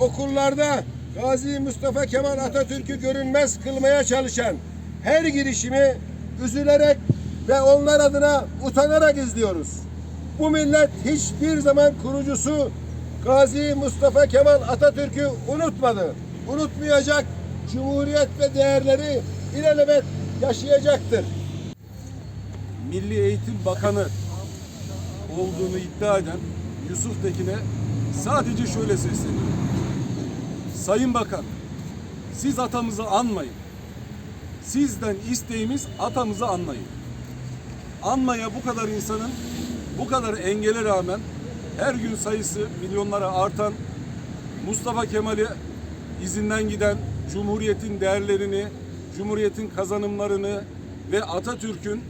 okullarda Gazi Mustafa Kemal Atatürk'ü görünmez kılmaya çalışan her girişimi üzülerek ve onlar adına utanarak izliyoruz. Bu millet hiçbir zaman kurucusu Gazi Mustafa Kemal Atatürk'ü unutmadı. Unutmayacak Cumhuriyet ve değerleri ilelebet yaşayacaktır. Milli Eğitim Bakanı olduğunu iddia eden Yusuf Tekin'e sadece şöyle sesleniyorum. Sayın Bakan, siz atamızı anmayın. Sizden isteğimiz atamızı anlayın. Anmaya bu kadar insanın bu kadar engele rağmen her gün sayısı milyonlara artan Mustafa Kemal'i izinden giden Cumhuriyet'in değerlerini, Cumhuriyet'in kazanımlarını ve Atatürk'ün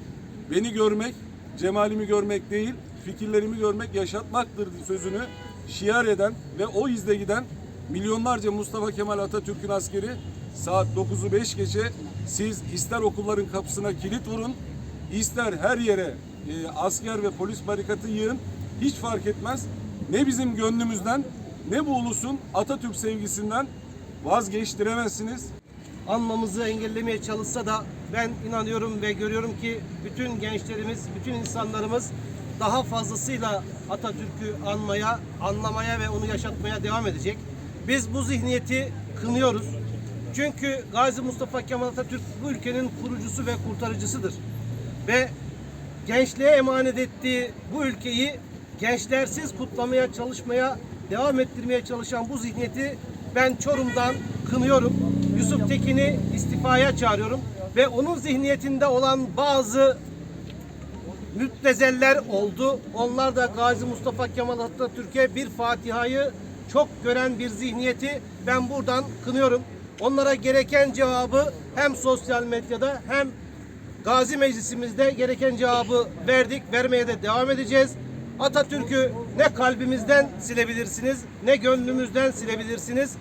beni görmek, cemalimi görmek değil, fikirlerimi görmek yaşatmaktır sözünü şiar eden ve o izle giden milyonlarca Mustafa Kemal Atatürk'ün askeri saat 9'u 5 geçe siz ister okulların kapısına kilit vurun, ister her yere e, asker ve polis barikatı yığın hiç fark etmez. Ne bizim gönlümüzden ne bu ulusun Atatürk sevgisinden vazgeçtiremezsiniz. anmamızı engellemeye çalışsa da ben inanıyorum ve görüyorum ki bütün gençlerimiz, bütün insanlarımız daha fazlasıyla Atatürk'ü anmaya, anlamaya ve onu yaşatmaya devam edecek. Biz bu zihniyeti kınıyoruz. Çünkü Gazi Mustafa Kemal Atatürk bu ülkenin kurucusu ve kurtarıcısıdır. Ve gençliğe emanet ettiği bu ülkeyi gençlersiz kutlamaya çalışmaya, devam ettirmeye çalışan bu zihniyeti ben Çorum'dan kınıyorum. Yusuf Tekin'i istifaya çağırıyorum ve onun zihniyetinde olan bazı müptezeller oldu. Onlar da Gazi Mustafa Kemal Atatürk'e bir Fatiha'yı çok gören bir zihniyeti ben buradan kınıyorum. Onlara gereken cevabı hem sosyal medyada hem Gazi Meclisimizde gereken cevabı verdik, vermeye de devam edeceğiz. Atatürk'ü ne kalbimizden silebilirsiniz, ne gönlümüzden silebilirsiniz.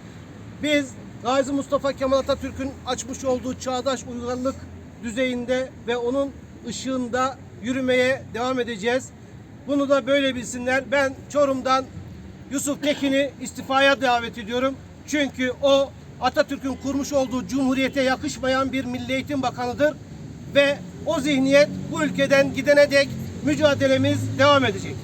Biz Gazi Mustafa Kemal Atatürk'ün açmış olduğu çağdaş uygarlık düzeyinde ve onun ışığında yürümeye devam edeceğiz. Bunu da böyle bilsinler. Ben Çorum'dan Yusuf Tekin'i istifaya davet ediyorum. Çünkü o Atatürk'ün kurmuş olduğu cumhuriyete yakışmayan bir Milli Eğitim Bakanıdır ve o zihniyet bu ülkeden gidene dek mücadelemiz devam edecek.